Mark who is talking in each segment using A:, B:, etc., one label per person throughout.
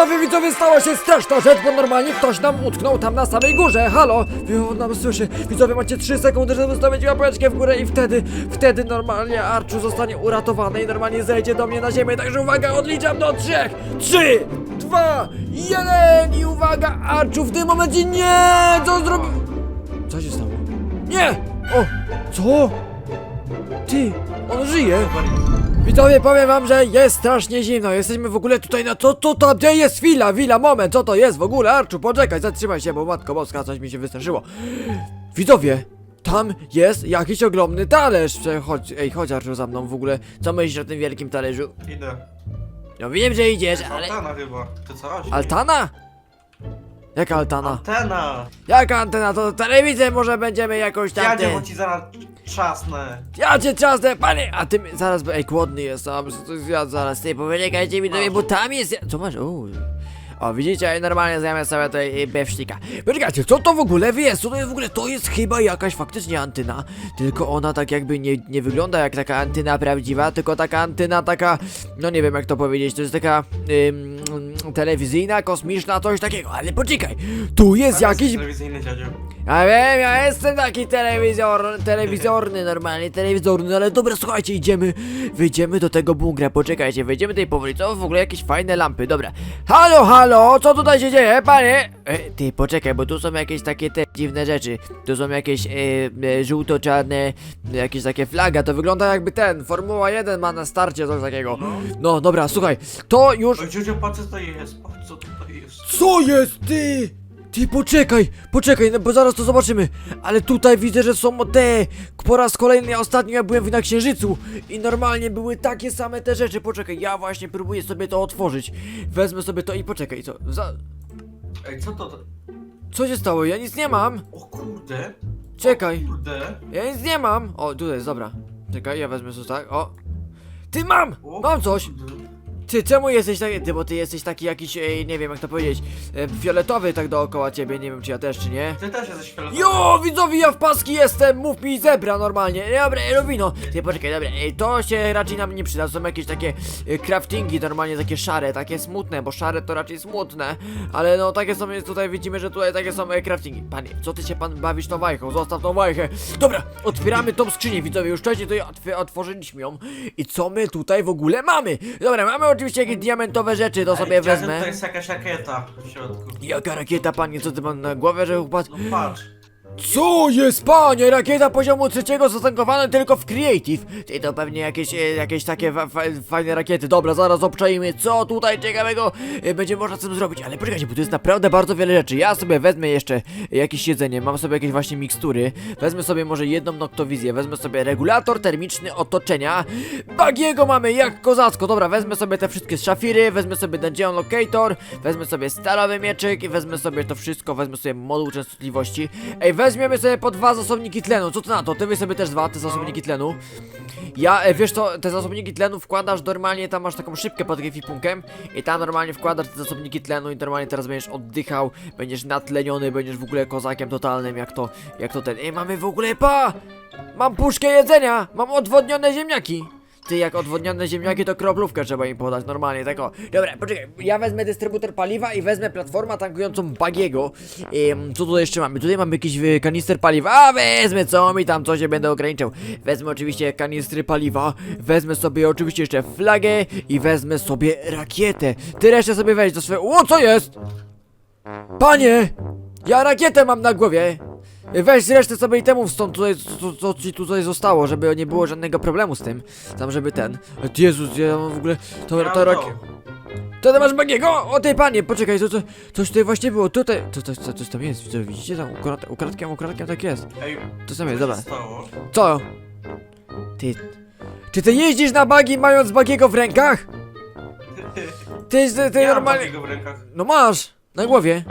A: widzowie, widzowie, stała się straszna rzecz, bo normalnie ktoś nam utknął tam na samej górze. Halo, on nam słyszy. Widzowie, macie 3 sekundy, żeby zostawić łapeczkę w górę i wtedy, wtedy normalnie Arczu zostanie uratowany i normalnie zejdzie do mnie na ziemię. Także uwaga, odliczam do trzech. Trzy, dwa, jeden i uwaga, Arczu w tym momencie nie! Co zrobił? Co się stało? Nie! O! Co? Ty, on żyje! Widzowie, powiem wam, że jest strasznie zimno. Jesteśmy w ogóle tutaj na... Co to tam? Gdzie jest chwila? Wila, moment, co to jest w ogóle? Arczu, poczekaj, zatrzymaj się, bo matko boska, coś mi się wystraszyło. Widzowie, tam jest jakiś ogromny talerz. Chodź, ej, chodź Arczu za mną w ogóle. Co myślisz o tym wielkim talerzu?
B: Idę.
A: No wiem, że idziesz, ale...
B: Antena chyba. Ty co rośnie?
A: Altana? Jaka altana?
B: Antena!
A: Jaka antena? To telewizję może będziemy jakoś tam...
B: Jadzie,
A: ty-
B: bo ci zaraz trzasnę.
A: Ja cię czasem, panie, a ty mi- zaraz, ej, głodny jestem, ja zaraz, ty, poczekajcie mi do bo tam jest, co masz, o, o, widzicie, normalnie zjemy sobie tutaj bewsztika. Poczekajcie, co to w ogóle jest, co to jest w ogóle, to jest chyba jakaś faktycznie antyna, tylko ona tak jakby nie, nie wygląda jak taka antyna prawdziwa, tylko taka antyna taka, no nie wiem jak to powiedzieć, to jest taka, ym, telewizyjna, kosmiczna, coś takiego, ale poczekaj, tu jest jakiś,
B: Telewizyjny dziadziu.
A: Ja wiem, ja jestem taki telewizor, telewizorny normalnie, telewizorny, ale dobra, słuchajcie, idziemy, wyjdziemy do tego bunkra, poczekajcie, wejdziemy tutaj powoli, to w ogóle jakieś fajne lampy, dobra. Halo, halo, co tutaj się dzieje, panie? E, ty, poczekaj, bo tu są jakieś takie te dziwne rzeczy, tu są jakieś e, e, żółto-czarne, jakieś takie flaga, to wygląda jakby ten, Formuła 1 ma na starcie coś takiego. No, dobra, słuchaj, to już...
B: Oj, dziudziu, patrz co to jest, patrz co tutaj jest.
A: Co jest ty? Ty poczekaj, poczekaj, no bo zaraz to zobaczymy. Ale tutaj widzę, że są te. Po raz kolejny, ja ostatnio ja byłem na księżycu i normalnie były takie same te rzeczy. Poczekaj, ja właśnie próbuję sobie to otworzyć. Wezmę sobie to i poczekaj, co? Za...
B: Ej, co to?
A: Co się stało? Ja nic nie mam.
B: O kurde.
A: Czekaj,
B: Kurde.
A: ja nic nie mam. O, tutaj jest, dobra. Czekaj, ja wezmę to tak, o. Ty mam!
B: O,
A: Mam coś!
B: kurde.
A: Ty, czemu jesteś taki, ty, bo ty jesteś taki jakiś, ej, nie wiem jak to powiedzieć, e, fioletowy tak dookoła ciebie, nie wiem czy ja też, czy nie?
B: Ty też jesteś fioletowy.
A: Jo, widzowie, ja w paski jestem, mów mi zebra normalnie, dobra, Elowino, ty poczekaj, dobra, ej, to się raczej nam nie przyda, są jakieś takie e, craftingi normalnie, takie szare, takie smutne, bo szare to raczej smutne, ale no takie są, jest tutaj widzimy, że tutaj takie są e, craftingi, panie, co ty się pan bawisz tą wajchą, zostaw tą wajchę, dobra, otwieramy tą skrzynię, widzowie, już wcześniej to otw otworzyliśmy ją i co my tutaj w ogóle mamy? Dobra, mamy oczywiście jakieś diamentowe rzeczy, to sobie wezmę.
B: To jest jakaś rakieta w środku.
A: Jaka rakieta, panie, co ty pan na głowie, że upadł?
B: No patrz.
A: Co jest, panie? Rakieta poziomu trzeciego zatankowana tylko w Creative. Ty to pewnie jakieś, e, jakieś takie fa fa fajne rakiety. Dobra, zaraz obczajmy, co tutaj ciekawego e, będzie można z tym zrobić. Ale poczekajcie, bo tu jest naprawdę bardzo wiele rzeczy. Ja sobie wezmę jeszcze jakieś jedzenie, mam sobie jakieś właśnie mikstury. Wezmę sobie może jedną noktowizję, wezmę sobie regulator termiczny otoczenia. Bagiego mamy jak kozacko. Dobra, wezmę sobie te wszystkie szafiry, wezmę sobie Dungeon Locator, wezmę sobie stalowy mieczyk i wezmę sobie to wszystko, wezmę sobie moduł częstotliwości. Ej, weźmiemy sobie po dwa zasobniki tlenu. Co ty na to? Ty weź sobie też dwa, te zasobniki tlenu. Ja, e, wiesz co, te zasobniki tlenu wkładasz normalnie, tam masz taką szybkę pod ekwipunkiem i tam normalnie wkładasz te zasobniki tlenu i normalnie teraz będziesz oddychał, będziesz natleniony, będziesz w ogóle kozakiem totalnym, jak to, jak to ten. Ej, mamy w ogóle, pa! Mam puszkę jedzenia! Mam odwodnione ziemniaki! Ty, jak odwodnione ziemniaki, to kroplówkę trzeba im podać, normalnie, tak o. Dobra, poczekaj, ja wezmę dystrybutor paliwa i wezmę platformę tankującą Bagiego. Ym, co tutaj jeszcze mamy? Tutaj mamy jakiś y, kanister paliwa, a wezmę co mi tam, co się będę ograniczał. Wezmę oczywiście kanistry paliwa, wezmę sobie oczywiście jeszcze flagę i wezmę sobie rakietę. Ty resztę sobie weź do swojego... O, co jest? Panie! Ja rakietę mam na głowie! Weź resztę sobie i temu stąd tutaj, co, co ci tutaj zostało, żeby nie było żadnego problemu z tym. Tam, żeby ten... Jezus, ja mam w ogóle... To, to
B: mam
A: rakiet... To ty masz bagiego? O ty panie, poczekaj, to, to, coś tutaj właśnie było, tutaj... To, to, to, coś tam jest, widzę, widzicie tam, ukradkiem, ukradkiem, ukradkiem tak jest.
B: Ej,
A: To tam jest, dobra. Co? Ty... Czy ty jeździsz na bagi mając bagiego w rękach? Ty, ty, ty
B: ja mam
A: normalnie...
B: takiego w rękach.
A: No masz! Na głowie!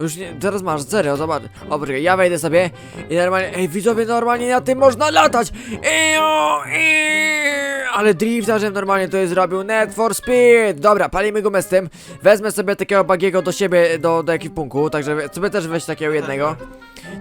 A: Już nie, zaraz masz, serio, zobacz. O, poczekaj, ja wejdę sobie i normalnie, ej, widzowie, normalnie na tym można latać! Ejo, eee, ale driftarzem normalnie to jest zrobił Net for Speed! Dobra, palimy gumę z tym. Wezmę sobie takiego bagiego do siebie, do, do ekwipunku, także sobie też weź takiego jednego.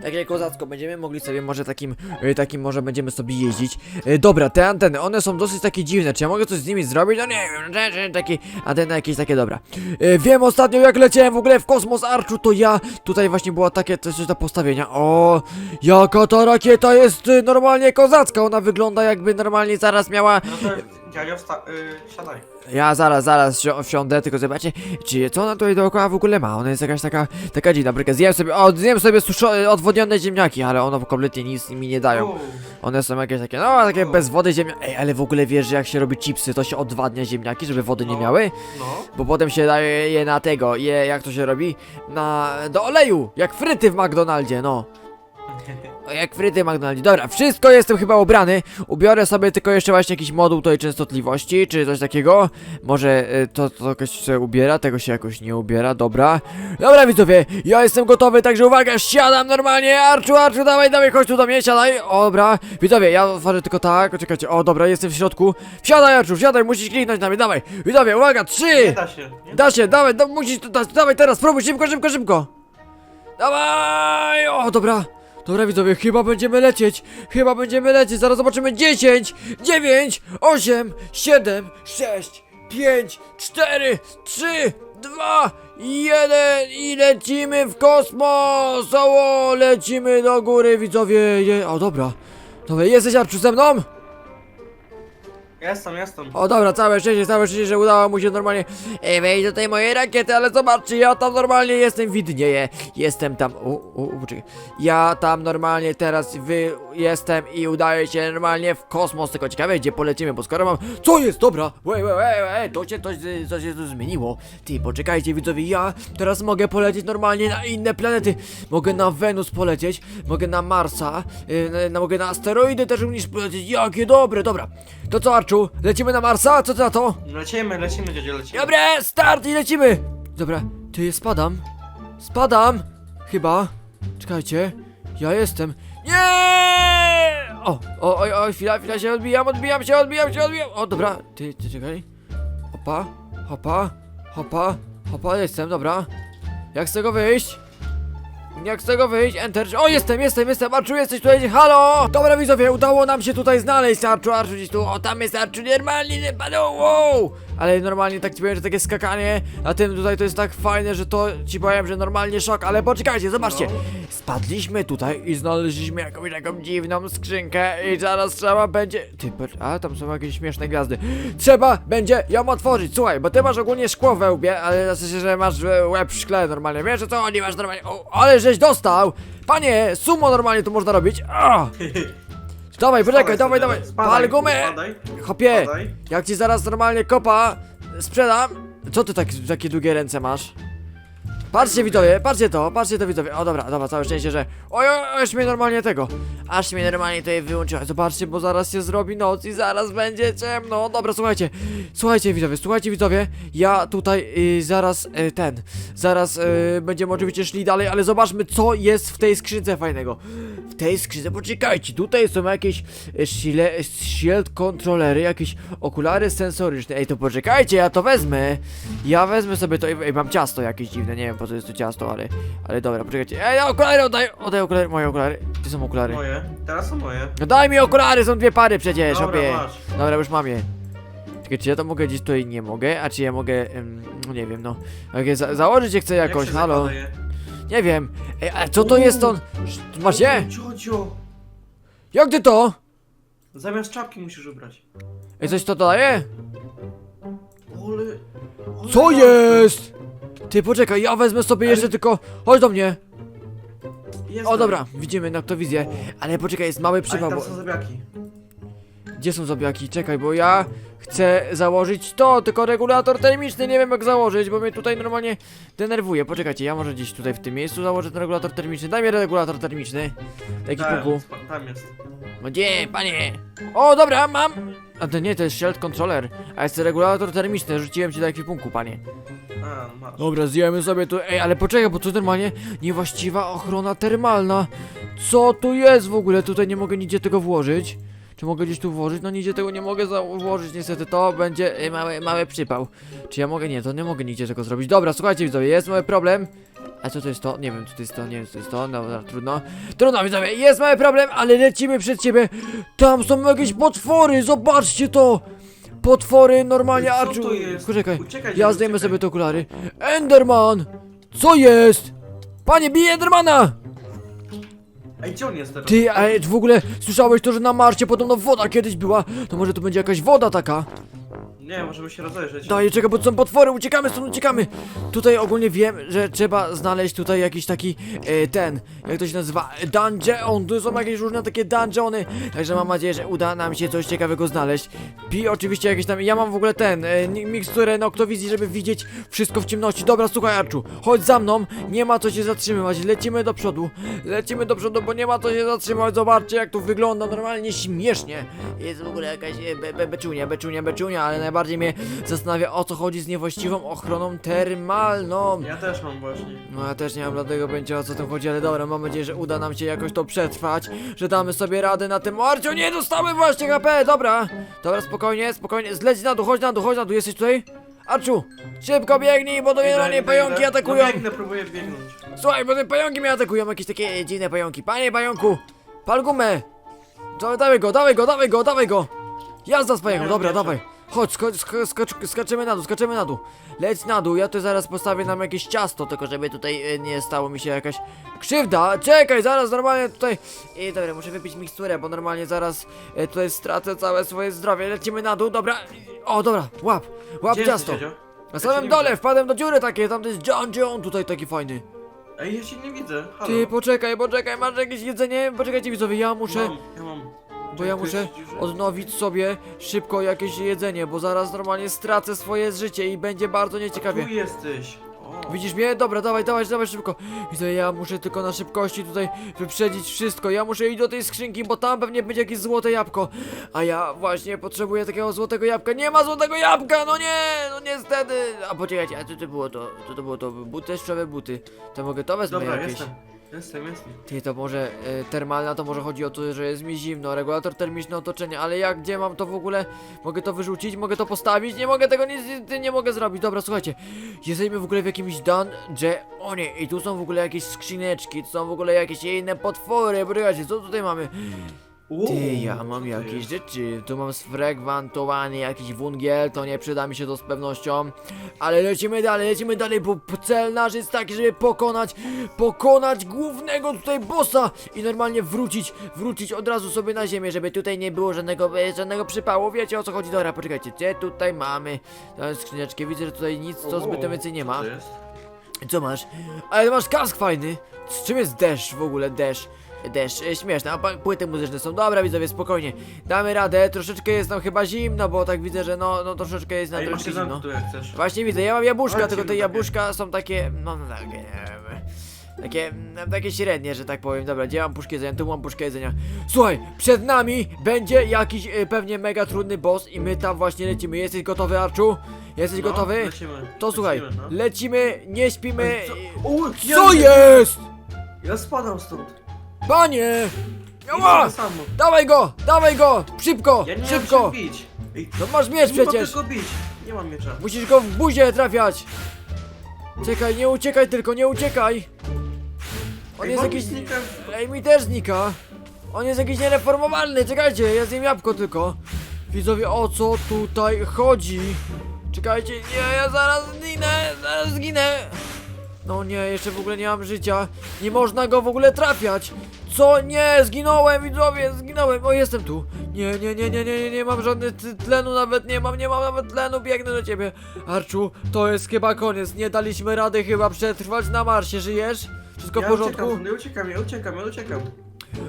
A: Takie kozacko, będziemy mogli sobie może takim, e, takim może będziemy sobie jeździć. E, dobra, te anteny, one są dosyć takie dziwne, czy ja mogę coś z nimi zrobić? No nie wiem, rzeczy, takie, anteny jakieś takie, dobra. E, wiem ostatnio jak leciałem w ogóle w kosmos Arczu, to ja, tutaj właśnie była takie coś do postawienia. O, jaka ta rakieta jest y, normalnie kozacka, ona wygląda jakby normalnie zaraz miała
B: No wsta- y, siadaj.
A: ja zaraz, zaraz wsi- wsiądę, tylko zobaczcie, czy co ona tutaj dookoła w ogóle ma? Ona jest jakaś taka, taka dziwna, bryka. Zjem sobie, o, zjem sobie suszo- odwodnione ziemniaki, ale one kompletnie nic mi nie dają.
B: U,
A: One są jakieś takie, no, takie bez wody ziemniaki. Ej, ale w ogóle wiesz, że jak się robi chipsy, to się odwadnia ziemniaki, żeby wody nie
B: No.
A: miały?
B: No.
A: Bo potem się daje je na tego, je, jak to się robi? Na, do oleju, jak fryty w McDonaldzie, no. Jak fryty w McDonaldzie. Dobra, wszystko jestem chyba ubrany. Ubiorę sobie tylko jeszcze właśnie jakiś moduł tej częstotliwości, czy coś takiego. Może y, to, to jakoś się ubiera, tego się jakoś nie ubiera, dobra. Dobra widzowie, ja jestem gotowy, także uwaga, siadam normalnie. Arczu, Arczu, dawaj, dawaj, chodź tu do mnie, siadaj. O, dobra, widzowie, ja otworzę tylko tak, czekajcie. O, dobra, jestem w środku. Wsiadaj, Arczu, wsiadaj, musisz kliknąć na mnie, dawaj. Widzowie, uwaga,
B: Nie
A: trzy.
B: da się. Nie
A: Da się, dawaj, da, musisz to dać, dawaj teraz, spróbuj, szybko, szybko, szybko! Dawaj! O, dobra, dobra widzowie, chyba będziemy lecieć, chyba będziemy lecieć, zaraz zobaczymy. 10, 9, 8, 7, 6, 5, 4, 3, 2, 1 i lecimy w kosmos! O, lecimy do góry, widzowie, o, dobra, dobra, jesteś Arczu ze mną?
B: Jestem, jestem.
A: O dobra, całe szczęście, całe szczęście, że udało mu się normalnie e, wejść do tej mojej rakiety, ale zobaczcie, ja tam normalnie jestem, widnieję, jestem tam, u, u, u, ja tam normalnie teraz wy, jestem i udaję się normalnie w kosmos, tylko ciekawe gdzie polecimy, bo skoro mam, co jest, dobra, ej, ej, ej, ej, to się, coś, coś się tu zmieniło, ty, poczekajcie widzowie, ja teraz mogę polecieć normalnie na inne planety, mogę na Wenus polecieć, mogę na Marsa, yy, na, mogę na asteroidy też również polecieć, jakie dobre, dobra, to co Lecimy na Marsa, co ty na to?
B: Lecimy, lecimy, dziadzio, lecimy.
A: Dobra, start i lecimy! Dobra, ty spadam. Spadam! Chyba. Czekajcie. Ja jestem. Nie! O, o, oj, oj, chwila, chwila się odbijam, odbijam się, odbijam się, odbijam. O, dobra, ty, ty czekaj. Hopa, hopa, hopa, hopa, jestem, dobra. Jak z tego wyjść? Jak z tego wyjść? Enter. O, jestem, jestem, jestem. Arczu, jesteś tutaj. Halo! Dobra, widzowie, udało nam się tutaj znaleźć. Arczu, Arczu, gdzieś tu. O, tam jest Arczu, normalnie nie padł. Wow! Ale normalnie tak ci powiem, że takie skakanie na tym tutaj to jest tak fajne, że to ci powiem, że normalnie szok. Ale poczekajcie, zobaczcie. Spadliśmy tutaj i znaleźliśmy jakąś taką dziwną skrzynkę i zaraz trzeba będzie... Ty, a tam są jakieś śmieszne gwiazdy. Trzeba będzie ją otworzyć, słuchaj, bo ty masz ogólnie szkło we łbie, ale w sensie, że masz łeb w szkle normalnie. Wiesz o co chodzi, masz normalnie... O, ale żeś dostał! Panie, sumo normalnie tu można robić. A! Dawaj, poczekaj, dawaj, dawaj. Pal gumę!
B: Spadaj,
A: Hopie,
B: spadaj.
A: jak ci zaraz normalnie kopa sprzedam. Co ty tak, takie długie ręce masz? Patrzcie widzowie, patrzcie to, patrzcie to widzowie. O dobra, dobra, całe szczęście, że. Oj, aż mnie normalnie tego. Aż mnie normalnie tutaj wyłączyła. Zobaczcie, bo zaraz się zrobi noc i zaraz będzie ciemno. Dobra, słuchajcie. Słuchajcie widzowie, słuchajcie widzowie. Ja tutaj y, zaraz y, ten. Zaraz y, będziemy oczywiście szli dalej, ale zobaczmy, co jest w tej skrzynce fajnego. W tej skrzynce, poczekajcie, tutaj są jakieś y, shile, shield kontrolery, jakieś okulary sensoryczne. Ej, to poczekajcie, ja to wezmę. Ja wezmę sobie to. Ej, mam ciasto jakieś dziwne, nie wiem po co jest to ciasto, ale. Ale dobra, poczekajcie. Ej, okulary oddaj! Oddaj okulary, moje okulary. Gdzie są okulary?
B: Moje, teraz są moje.
A: No daj mi okulary, są dwie pary przecież,
B: Dobra,
A: opie.
B: masz.
A: Dobra, już mam je. Czekaj, czy ja to mogę gdzieś tutaj nie mogę, a czy ja mogę, em, no nie wiem, no. Okay, za założyć je chcę jakoś,
B: Jak się
A: halo.
B: zakłada je?
A: Nie wiem. Ej, a co to jest on? Sz- Masz je? Jak ty to?
B: zamiast czapki musisz ubrać.
A: Ej, coś to daje?
B: Ole, ole
A: Co
B: tak.
A: jest? Ty poczekaj, ja wezmę sobie jeszcze tylko. Chodź do mnie. O dobra, widzimy na to wizję. Ale poczekaj, jest mały przypał,
B: tam
A: bo...
B: są zabiaki.
A: Gdzie są zobiaki? Czekaj, bo ja chcę założyć to, tylko regulator termiczny nie wiem jak założyć, bo mnie tutaj normalnie denerwuje. Poczekajcie, ja może gdzieś tutaj w tym miejscu założę ten regulator termiczny. Daj mi regulator termiczny. Taki
B: Tam,
A: puku.
B: spa- tam jest.
A: No Gdzie, panie? O, dobra, mam! A to nie, to jest shield controller, a jest regulator termiczny, rzuciłem ci do ekwipunku, panie.
B: Masz.
A: Dobra, zjemy sobie tu, ej, ale poczekaj, bo to normalnie niewłaściwa ochrona termalna. Co tu jest w ogóle? Tutaj nie mogę nigdzie tego włożyć. Czy mogę gdzieś tu włożyć? No nigdzie tego nie mogę za- włożyć, niestety to będzie y, mały, mały przypał. Czy ja mogę? Nie, to nie mogę nigdzie tego zrobić. Dobra, słuchajcie widzowie, jest mały problem. A co to jest to? Nie wiem, co to jest to, nie wiem, co to jest to, no, dobra, trudno. Trudno, widzowie, jest mały problem, ale lecimy przed ciebie. Tam są jakieś potwory, zobaczcie to! Potwory normalnie,
B: Co
A: Arczu.
B: to jest?
A: Poczekaj,
B: Uciekaj,
A: ja
B: dziadu,
A: zdejmę
B: uciekaj.
A: sobie te okulary. Enderman! Co jest? Panie, bije Endermana!
B: Ej, gdzie on jest teraz?
A: Ty, a w ogóle słyszałeś to, że na Marcie podobno woda kiedyś była? To może to będzie jakaś woda taka?
B: Nie, możemy się rozejrzeć.
A: Daję, czekaj, bo to są potwory, uciekamy stąd, uciekamy! Tutaj ogólnie wiem, że trzeba znaleźć tutaj jakiś taki, e, ten, jak to się nazywa, dungeon, tu są jakieś różne takie dungeony, także mam nadzieję, że uda nam się coś ciekawego znaleźć. Pi oczywiście jakieś tam, ja mam w ogóle ten, e, miksturę noktowizji, żeby widzieć wszystko w ciemności. Dobra, słuchaj Arczu, chodź za mną, nie ma co się zatrzymywać, lecimy do przodu, lecimy do przodu, bo nie ma co się zatrzymać, zobaczcie jak tu wygląda normalnie śmiesznie. Jest w ogóle jakaś e, be, be, beczunia, beczunia, beczunia, ale najbardziej mnie zastanawia o co chodzi z niewłaściwą ochroną termalną.
B: Ja też mam właśnie.
A: No ja też nie mam żadnego pojęcia o co tam chodzi, ale dobra, mam nadzieję, że uda nam się jakoś to przetrwać, że damy sobie radę na tym Arciu, nie dostałem właśnie HP, dobra, dobra, spokojnie, spokojnie, zleć na dół, chodź na dół, chodź na dół, jesteś tutaj? Arczu, szybko biegnij, bo do
B: Idę,
A: mnie
B: idę,
A: pająki
B: idę.
A: atakują.
B: No biegnę, próbuję biegnąć.
A: Słuchaj, bo te pająki mnie atakują, jakieś takie dziwne pająki. Panie pająku, pal gumę. Co, dawaj go, dawaj go, dawaj go, dawaj go. Jazda z
B: Nie,
A: dobra, dawaj. Chodź, sko sk skacz skaczemy na dół, skaczemy na dół. Leć na dół, ja tu zaraz postawię nam jakieś ciasto, tylko żeby tutaj e, nie stało mi się jakaś krzywda. Czekaj, zaraz normalnie tutaj... I dobra, muszę wypić miksturę, bo normalnie zaraz e, tutaj stracę całe swoje zdrowie. Lecimy na dół, dobra. O, dobra, łap, łap
B: Gdzie
A: ciasto.
B: jesteś?
A: Na samym dole, wpadłem do dziury takiej, tam to jest John John tutaj taki fajny.
B: Ej, ja cię nie widzę. Halo.
A: Ty, poczekaj, poczekaj, masz jakieś jedzenie? Poczekajcie widzowie, ja muszę,
B: Mam, ja mam.
A: Bo ja muszę odnowić sobie szybko jakieś jedzenie, bo zaraz normalnie stracę swoje życie i będzie bardzo
B: Tu
A: nieciekawie.
B: jesteś. O.
A: Widzisz mnie? Dobra, dawaj, dawaj, dawaj szybko. Widzę, ja muszę tylko na szybkości tutaj wyprzedzić wszystko. Ja muszę iść do tej skrzynki, bo tam pewnie będzie jakieś złote jabłko. A ja właśnie potrzebuję takiego złotego jabłka. Nie ma złotego jabłka, no nie, no niestety. A poczekajcie, a co to było to? Co to było to? Buty, deszczowe buty. To mogę to wezmę
B: Dobra,
A: jakieś.
B: jestem. Jestem, jestem.
A: Ty, to może e, termalna, to może chodzi o to, że jest mi zimno, regulator termiczny otoczenia, ale jak, gdzie mam to w ogóle? Mogę to wyrzucić, mogę to postawić? Nie mogę tego nic, nie, nie mogę zrobić. Dobra, słuchajcie, jesteśmy w ogóle w jakimś dungeonie i tu są w ogóle jakieś skrzyneczki, tu są w ogóle jakieś inne potwory, poczekajcie, co tutaj mamy?
B: Uuu,
A: Ty, ja
B: co
A: mam
B: to
A: jakieś
B: jest?
A: rzeczy. Tu mam sfragmentowany jakiś wungiel, to nie przyda mi się to z pewnością. Ale lecimy dalej, lecimy dalej, bo p- cel nasz jest taki, żeby pokonać, pokonać głównego tutaj bossa i normalnie wrócić, wrócić od razu sobie na ziemię, żeby tutaj nie było żadnego, e, żadnego przypału. Wiecie o co chodzi? Dobra, poczekajcie, gdzie tutaj mamy tę skrzyneczkę? Widzę, że tutaj nic, co zbyt więcej nie
B: co
A: ma.
B: to jest?
A: Co masz? Ale masz kask fajny. Z czym jest deszcz w ogóle? Deszcz. E, śmieszne, a pa- płyty muzyczne są. Dobra, widzowie, spokojnie. Damy radę, troszeczkę jest nam chyba zimno, bo tak widzę, że no, no troszeczkę jest nam
B: Ej, masz
A: troszeczkę zimno.
B: tu jak chcesz.
A: Właśnie widzę, ja mam jabłuszka,
B: Ale
A: tylko te jabłuszka są takie, no, no takie, nie wiem, takie, mm, takie średnie, że tak powiem. Dobra, gdzie mam puszkę jedzenia? Tu mam puszkę jedzenia. Słuchaj, przed nami będzie jakiś e, pewnie mega trudny boss i my tam właśnie lecimy. Jesteś gotowy, Arczu? Jesteś
B: No,
A: gotowy?
B: Lecimy.
A: To słuchaj,
B: lecimy, no.
A: lecimy, nie śpimy.
B: Co?
A: Co
B: ja-
A: jest?
B: Ja spadam stąd.
A: Panie!
B: Idę
A: Ała!
B: to samo.
A: Dawaj go! Dawaj go! Szybko!
B: Ja nie
A: szybko!
B: mam bić. Ej,
A: No masz miecz
B: nie
A: przecież!
B: bić. Nie mam miecza.
A: Musisz go w buzię trafiać! Czekaj, nie uciekaj tylko, nie uciekaj! On jest jakiś...
B: znika-
A: Ej, mi też znika! On jest jakiś niereformowalny, czekajcie, ja zjem jabłko tylko! Widzowie, o co tutaj chodzi? Czekajcie, nie, ja zaraz zginę, zaraz zginę! No nie, jeszcze w ogóle nie mam życia. Nie można go w ogóle trafiać. Co? Nie, zginąłem, widzowie, zginąłem. O, jestem tu. Nie, nie, nie, nie, nie, nie, nie mam żadnych tlenu nawet, nie mam, nie mam nawet tlenu, biegnę do ciebie. Arczu, to jest chyba koniec. Nie daliśmy rady chyba przetrwać na Marsie. Żyjesz? Wszystko w
B: ja
A: porządku?
B: Uciekam, ja uciekam, ja uciekam, ja uciekam.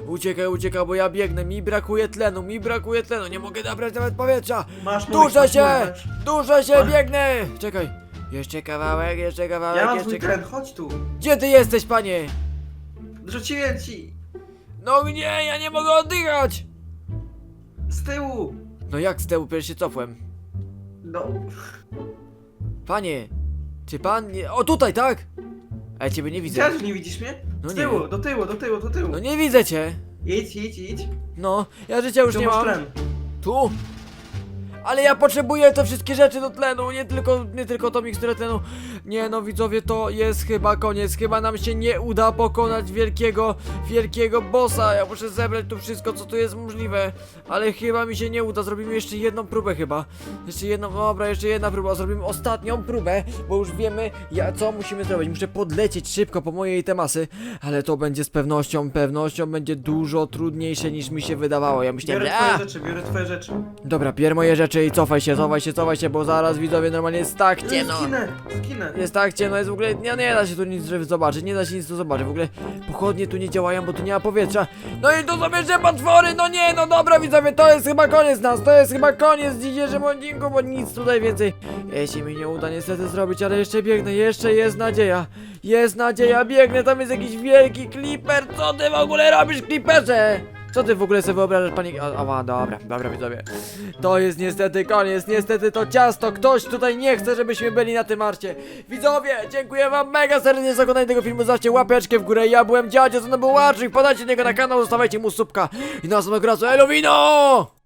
A: Uciekaj, uciekaj, bo ja biegnę. Mi brakuje tlenu, mi brakuje tlenu. Nie mogę nabrać nawet powietrza.
B: Masz
A: Duszę
B: masz
A: się! Duszę się, biegnę! Czekaj. Jeszcze kawałek, jeszcze kawałek,
B: Ja mam
A: jeszcze
B: twój
A: kawałek.
B: chodź tu.
A: Gdzie ty jesteś, panie?
B: Rzuciłem ci.
A: No nie, ja nie mogę oddychać!
B: Z tyłu.
A: No jak z tyłu, przecież się cofłem.
B: No.
A: Panie, czy pan nie... O, tutaj, tak? A ja ciebie nie widzę.
B: Widziałeś, nie widzisz mnie?
A: No
B: Z
A: nie.
B: tyłu, do tyłu, do tyłu, do tyłu.
A: No nie widzę cię.
B: Idź, idź, idź.
A: No, ja życia już
B: Tu
A: nie
B: masz
A: mam.
B: tlen.
A: Tu? Ale ja potrzebuję te wszystkie rzeczy do tlenu, nie tylko, nie tylko tą miksturę tlenu. Nie no, widzowie, to jest chyba koniec. Chyba nam się nie uda pokonać wielkiego, wielkiego bossa. Ja muszę zebrać tu wszystko, co tu jest możliwe, ale chyba mi się nie uda. Zrobimy jeszcze jedną próbę chyba. Jeszcze jedną, dobra, jeszcze jedna próba. Zrobimy ostatnią próbę, bo już wiemy, ja, co musimy zrobić. Muszę podlecieć szybko po mojej temasy, ale to będzie z pewnością, pewnością będzie dużo trudniejsze niż mi się wydawało. Ja myślałem,
B: Biorę
A: że...
B: twoje
A: A!
B: rzeczy, biorę twoje rzeczy.
A: Dobra, bier moje rzeczy i cofaj się, cofaj się, cofaj się, bo zaraz widzowie normalnie jest tak ciemno.
B: Skinę, skinę.
A: Jest tak ciemno, jest w ogóle, nie, nie da się tu nic zobaczyć, nie da się nic tu zobaczyć, w ogóle pochodnie tu nie działają, bo tu nie ma powietrza. No i tu są jeszcze potwory, no nie, no dobra widzowie, to jest chyba koniec nas, to jest chyba koniec dzisiejszym odcinku, bo nic tutaj więcej, jeśli mi nie uda niestety zrobić, ale jeszcze biegnę, jeszcze jest nadzieja, jest nadzieja, biegnę, tam jest jakiś wielki kliper, co ty w ogóle robisz, kliperze? Co ty w ogóle sobie wyobrażasz, pani... A, ała, dobra, dobra widzowie. To jest niestety koniec, niestety to ciasto, ktoś tutaj nie chce, żebyśmy byli na tym arcie. Widzowie, dziękuję wam mega serdecznie za oglądanie tego filmu, zostawcie łapeczkę w górę, ja byłem dziadzie, to był Łaczyk, podajcie niego na kanał, zostawiajcie mu subka i na następnego razu, Elowino!